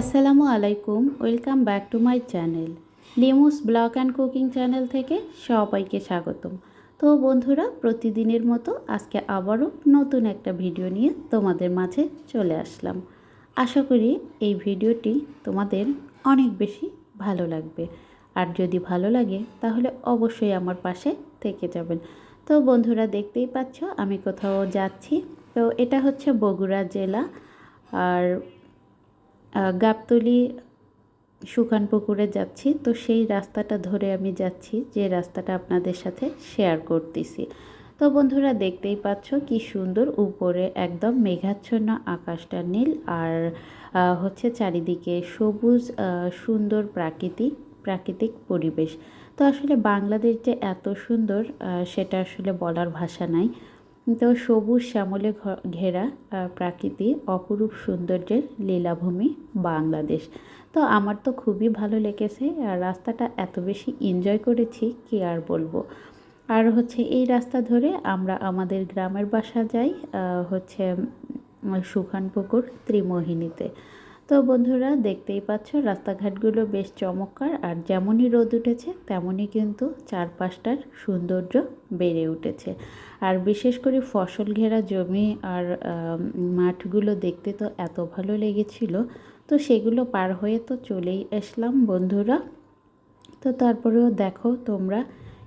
আসসালামু আলাইকুম, welcome back to my channel. Limus blog and cooking channel থেকে সবাইকে স্বাগতম। তো বন্ধুরা, প্রতিদিনের মতো আজকে আবারও নতুন একটা ভিডিও নিয়ে তোমাদের মাঝে চলে আসলাম। আশা করি এই ভিডিওটি তোমাদের অনেক বেশি ভালো লাগবে। আর যদি ভালো লাগে, তাহলে অবশ্যই আমার পাশে থেকে যাবেন। তো বন্ধুরা, দেখতেই পাচ্ছ, আমি কোথাও যাচ্ছি। তো এটা হচ্ছে বগুড়া জেলা। আর গাবতলি সুখান পুকুরে যাচ্ছি। তো সেই রাস্তাটা ধরে আমি যাচ্ছি, যে রাস্তাটা আপনাদের সাথে শেয়ার করতেছি। তো বন্ধুরা, দেখতেই পাচ্ছ কি সুন্দর উপরে একদম মেঘাচ্ছন্ন আকাশটা নীল আর হচ্ছে চারিদিকে সবুজ সুন্দর প্রাকৃতিক প্রাকৃতিক পরিবেশ। তো আসলে বাংলাদেশ যে এত সুন্দর সেটা আসলে বলার ভাষা নাই। তো সবুজ শ্যামলে ঘেরা প্রাকৃতি, অপরূপ সৌন্দর্যের লীলাভূমি বাংলাদেশ। তো আমার তো খুবই ভালো লেগেছে, আর রাস্তাটা এত বেশি এনজয় করেছি, কি আর বলব? আর হচ্ছে এই রাস্তা ধরে আমরা আমাদের গ্রামের বাসা যাই হচ্ছে সুখানপুকুর ত্রিমোহিনীতে। তো বন্ধুরা, দেখতেই পাচ্ছ, রাস্তাঘাটগুলো বেশ চমৎকার আর যেমনই রোদ উঠেছে, তেমনই কিন্তু চারপাশটার সৌন্দর্য বেড়ে উঠেছে। আর বিশেষ করে ফসল ঘেরা জমি আর মাঠগুলো দেখতে তো এত ভালো লেগেছিল, তো সেগুলো পার হয়ে তো চলেই আসলাম বন্ধুরা। তো তারপরেও দেখো তোমরা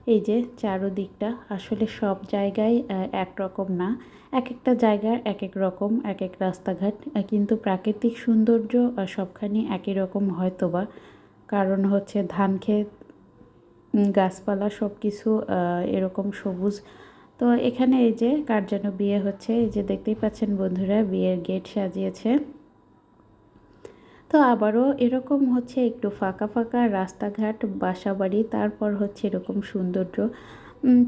এই যে চারোদিকটা আসলে সব জায়গায় আহ, একরকম না। এক একটা জায়গার এক এক রকম এক এক রাস্তাঘাট কিন্তু প্রাকৃতিক সৌন্দর্য সবখানি একই রকম হয়তো বা কারণ হচ্ছে ধান ক্ষেত গাছপালা সব কিছু এরকম সবুজ। তো এখানে এই যে কার যেন বিয়ে হচ্ছে এই যে দেখতেই পাচ্ছেন বন্ধুরা বিয়ের গেট সাজিয়েছে। তো আবারও এরকম হচ্ছে একটু ফাঁকা ফাঁকা রাস্তাঘাট, বাসাবাড়ি, তারপর হচ্ছে এরকম সৌন্দর্য।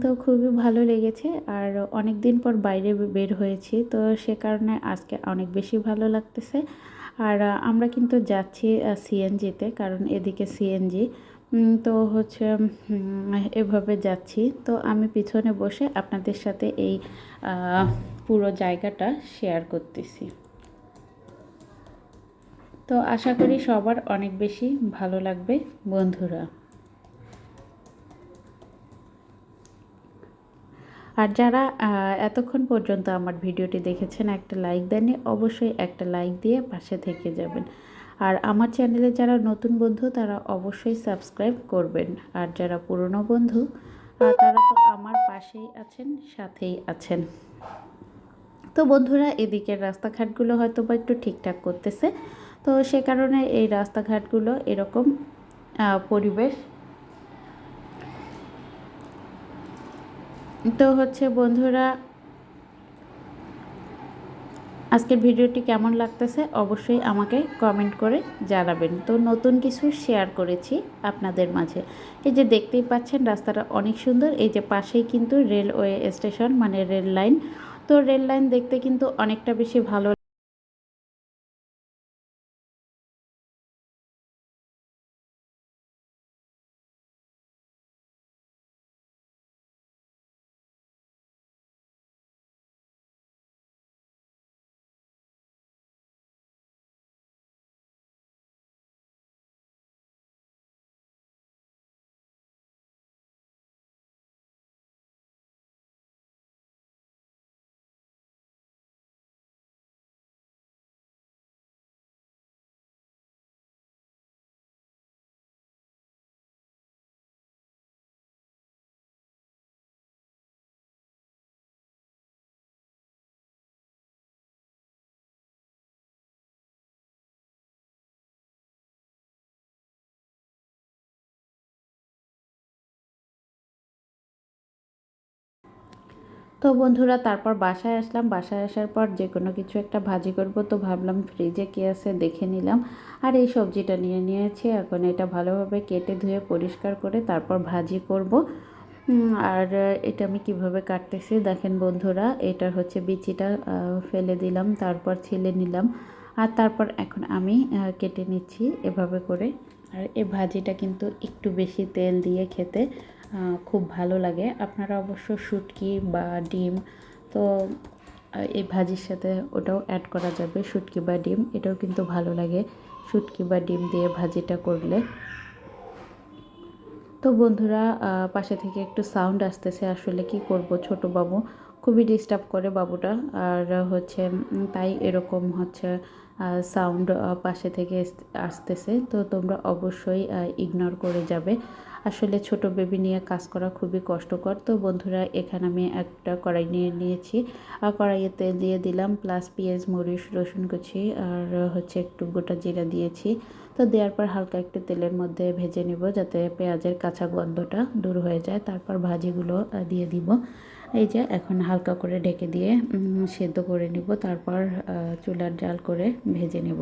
তো খুবই ভালো লেগেছে আর অনেক দিন পর বাইরে বের হয়েছি, তো সে কারণে আজকে অনেক বেশি ভালো লাগতেছে। আর আমরা কিন্তু যাচ্ছি সিএনজিতে কারণ এদিকে সিএনজি তো হচ্ছে এভাবে যাচ্ছি। তো আমি পিছনে বসে আপনাদের সাথে এই পুরো জায়গাটা শেয়ার করতেছি। তো আশা করি সবার অনেক বেশি ভালো লাগবে, বন্ধুরা। আর যারা এতক্ষণ পর্যন্ত আমার ভিডিওটি দেখেছেন, একটা লাইক দেননি, অবশ্যই একটা লাইক দিয়ে পাশে থেকে যাবেন। আর আমার চ্যানেলে যারা নতুন বন্ধু, তারা অবশ্যই সাবস্ক্রাইব করবেন। আর যারা পুরনো বন্ধু তারা তো আমার পাশেই আছেন, সাথেই আছেন। তো বন্ধুরা, এদিকের রাস্তাঘাটগুলো হয়তো বা একটু ঠিকঠাক করতেছে। তো সে কারণে এই রাস্তাঘাটগুলো এরকম পরিবেশ। তো হচ্ছে বন্ধুরা, আজকের ভিডিওটি কেমন লাগতেছে অবশ্যই আমাকে কমেন্ট করে জানাবেন। তো নতুন কিছু শেয়ার করেছি আপনাদের মাঝে। এই যে দেখতেই পাচ্ছেন রাস্তাটা অনেক সুন্দর, এই যে পাশেই কিন্তু রেলওয়ে স্টেশন মানে রেল লাইন তো রেল লাইন দেখতে কিন্তু অনেকটা বেশি ভালো তো বন্ধুরা, তারপর বাসায় আসলাম। বাসায় আসার পর যে কোনো কিছু একটা ভাজি করব তো ভাবলাম ফ্রিজে কী আছে দেখে নিলাম। আর এই সবজিটা নিয়ে নিয়েছি। এখন এটা ভালোভাবে কেটে ধুয়ে পরিষ্কার করে তারপর ভাজি করব। আর এটা আমি কীভাবে কাটতেছি দেখেন বন্ধুরা, এটার হচ্ছে বিচিটা ফেলে দিলাম, তারপর ছিলে নিলাম। আর তারপর এখন আমি কেটে নিচ্ছি এভাবে করে। আর এই ভাজিটা কিন্তু একটু বেশি তেল দিয়ে খেতে খুব ভালো লাগে। আপনারা অবশ্য শুটকি বা ডিম, তো এই ভাজির সাথে ওটাও অ্যাড করা যাবে, শুটকি বা ডিম, এটাও কিন্তু ভালো লাগে। শুটকি বা ডিম দিয়ে ভাজিটা করলে। তো বন্ধুরা পাশে থেকে একটু সাউন্ড আসতেছে, আসলে কি করব? ছোট বাবু খুবই ডিস্টার্ব করে বাবুটা। আর হচ্ছে তাই এরকম হচ্ছে সাউন্ড পাশে থেকে আসতেছে। তো তোমরা অবশ্যই ইগনোর করে যাবে। আসলে ছোট বেবি নিয়ে কাজ করা খুবই কষ্টকর। তো বন্ধুরা, এখানে আমি একটা কড়াই নিয়ে নিয়েছি। আর কড়াইয়ে তেল দিয়ে দিলাম প্লাস পেঁয়াজ, মরিচ, রসুন কুচি, আর হচ্ছে একটু গোটা জিরা দিয়েছি। তো দেওয়ার পর হালকা একটু তেলের মধ্যে ভেজে নিব যাতে পেঁয়াজের কাঁচা গন্ধটা দূর হয়ে যায়। তারপর ভাজিগুলো দিয়ে দিব। এই যে এখন হালকা করে ঢেকে দিয়ে সেদ্ধ করে নিব, তারপর চুলার জাল করে ভেজে নেব।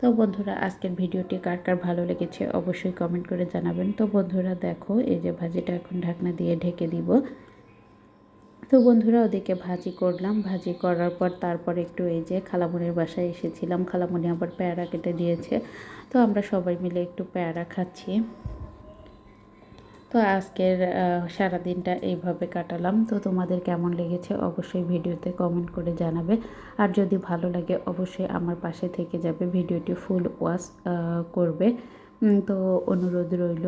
তো বন্ধুরা, আজকের ভিডিওটি কার কার ভালো লেগেছে অবশ্যই কমেন্ট করে জানাবেন। তো বন্ধুরা, দেখো, এই যে ভাজিটা এখন ঢাকনা দিয়ে ঢেকে দিব। তো বন্ধুরা, ওদিকে ভাজি করলাম। ভাজি করার পর তারপর একটু এই যে খালামুনির বাসায় এসেছিলাম। খালামুনি আবার পেয়ারা কেটে দিয়েছে। তো আমরা সবাই মিলে একটু পেয়ারা খাচ্ছি। তো আজকের সারাদিনটা এইভাবে কাটালাম। তো তোমাদের কেমন লেগেছে অবশ্যই ভিডিওতে কমেন্ট করে জানাবে। আর যদি ভালো লাগে অবশ্যই আমার পাশে থেকে যাবে, ভিডিওটি ফুল ওয়াচ করবে। তো অনুরোধ রইল।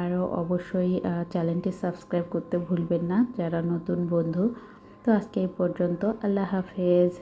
আর অবশ্যই চ্যানেলটি সাবস্ক্রাইব করতে ভুলবেন না, যারা নতুন বন্ধু। তো আজকে এই পর্যন্ত, আল্লাহ হাফেজ।